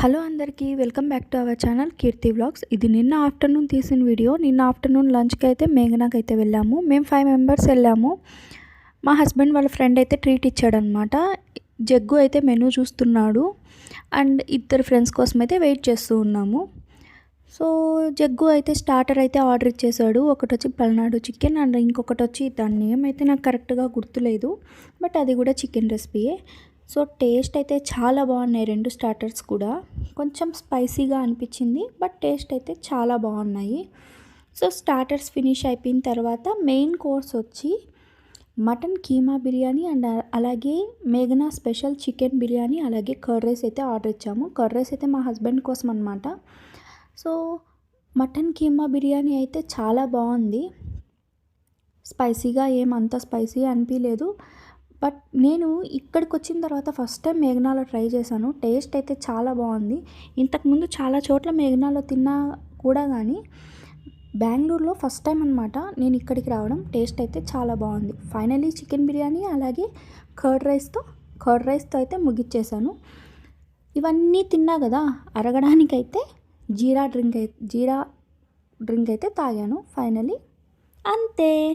Hello అందరికీ welcome back to our channel Keerthi vlogs. ఇది నిన్న ఆఫ్టర్నూన్ తీసిన వీడియో. నిన్న ఆఫ్టర్నూన్ లంచ్కి అయితే మేఘనాకి అయితే వెళ్ళాము. మేము ఫైవ్ మెంబర్స్ వెళ్ళాము. మా హస్బెండ్ వాళ్ళ ఫ్రెండ్ అయితే ట్రీట్ ఇచ్చాడనమాట జగ్గు అయితే మెనూ చూస్తున్నాడు. అండ్ ఇద్దరు ఫ్రెండ్స్ కోసం అయితే వెయిట్ చేస్తూ ఉన్నాము. సో జగ్గు అయితే స్టార్టర్ అయితే ఆర్డర్ ఇచ్చేసాడు. ఒకటి వచ్చి పల్నాడు చికెన్ అండ్ ఇంకొకటి వచ్చి దాని నేమ్ అయితే నాకు కరెక్ట్గా గుర్తులేదు. బట్ అది కూడా చికెన్ రెసిపీయే. సో టేస్ట్ అయితే చాలా బాగున్నాయి రెండు స్టార్టర్స్ కూడా. కొంచెం స్పైసీగా అనిపించింది బట్ టేస్ట్ అయితే చాలా బాగున్నాయి. సో స్టార్టర్స్ ఫినిష్ అయిపోయిన తర్వాత మెయిన్ కోర్స్ వచ్చి మటన్ కీమా బిర్యానీ అండ్ అలాగే మేఘనా స్పెషల్ చికెన్ బిర్యానీ అలాగే కర్రీస్ అయితే ఆర్డర్ ఇచ్చాము. కర్రీస్ అయితే మా హస్బెండ్ కోసం అనమాట సో మటన్ కీమా బిర్యానీ అయితే చాలా బాగుంది. స్పైసీగా ఏమంత స్పైసీ అనిపించలేదు బట్ నేను ఇక్కడికి వచ్చిన తర్వాత ఫస్ట్ టైం మేఘనాలో ట్రై చేశాను. టేస్ట్ అయితే చాలా బాగుంది. ఇంతకుముందు చాలా చోట్ల మేఘనాలో తిన్నా కూడా కానీ బెంగళూరులో ఫస్ట్ టైం అనమాట నేను ఇక్కడికి రావడం. టేస్ట్ అయితే చాలా బాగుంది. ఫైనలీ చికెన్ బిర్యానీ అలాగే కర్డ్ రైస్తో కర్డ్ రైస్తో అయితే ముగిచ్చేసాను. ఇవన్నీ తిన్నా కదా అరగడానికైతే జీరా డ్రింక్ అయితే జీరా డ్రింక్ అయితే తాగాను. ఫైనలీ అంతే.